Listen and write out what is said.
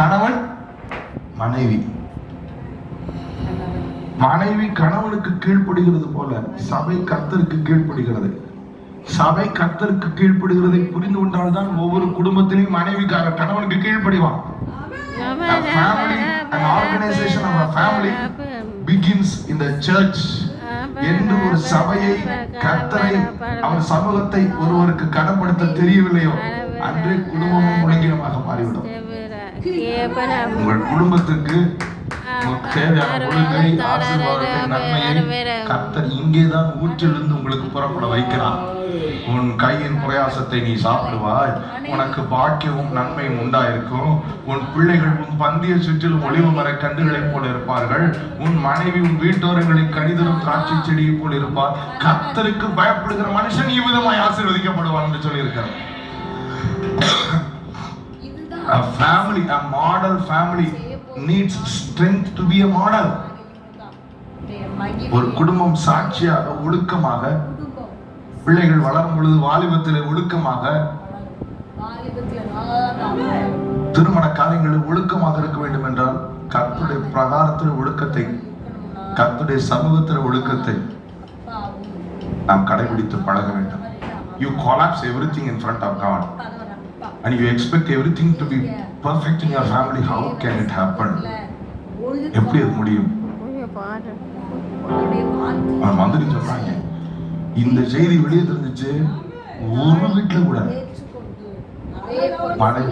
கணவன் மனைவி. மனைவி கணவனுக்கு கீழ்ப்படுகிறது போல சபை கர்த்தருக்கு கீழ்ப்படுகிறது. சபை கர்த்தருக்கு கீழ்ப்படுகிறதை புரிந்து கொண்டால்தான் ஒவ்வொரு குடும்பத்திலையும் மனைவி கணவனுக்கு கீழ்ப்படிவான். A family begins in the church. என்று ஒரு சபையை கர்த்தரை அவர் சமூகத்தை ஒருவருக்கு கனப்படுத்த தெரியவில்லையோ அன்றே குடும்பமும் முழுங்கினமாக மாறிவிடும். உங்கள் குடும்பத்துக்கு கர்த்தர் இங்கேதான் ஊற்றிலிருந்து உங்களுக்கு புறப்பட வைக்கிறார். உன் கையின் பிரயாசத்தை நீ சாப்பிடுவாய். உனக்கு பாக்கியமும் நன்மையும் உண்டாயிருக்கும். உன் பிள்ளைகள் உன் பந்திய சுற்றிலும் ஒளிவு மர கண்டுகளைப் போல இருப்பார்கள். உன் மனைவி உன் வீட்டோரங்களில் கணிதரும் திராட்சை செடியைப் போல் இருப்பார். கர்த்தருக்கு பயப்படுகிற மனுஷன் இவ்விதமாய் ஆசீர்வதிக்கப்படுவான் என்று சொல்லியிருக்கிறார். A family, a model family needs strength to be a model. ஒரு குடும்பம் சாட்சியாக ஒழுக்கமாக பிள்ளைகள் வளரும் பொழுது வாலிபத்தில் ஒழுக்கமாக திருமண காரியங்களில் ஒழுக்கமாக இருக்க வேண்டும் என்றால் கத்துடைய பிரகாரத்தில் ஒழுக்கத்தை கத்துடைய சமூகத்தில் ஒழுக்கத்தை நாம் கடைபிடித்து பழக வேண்டும் you collapse everything in front of God and you expect everything to be perfect in your family how can it happen எப்படி அது முடியும் மந்திரி சொல்றாங்க இந்த செய்தி வெளியே தெரிஞ்சிச்சு ஒரு வீட்டுல கூட மனைவி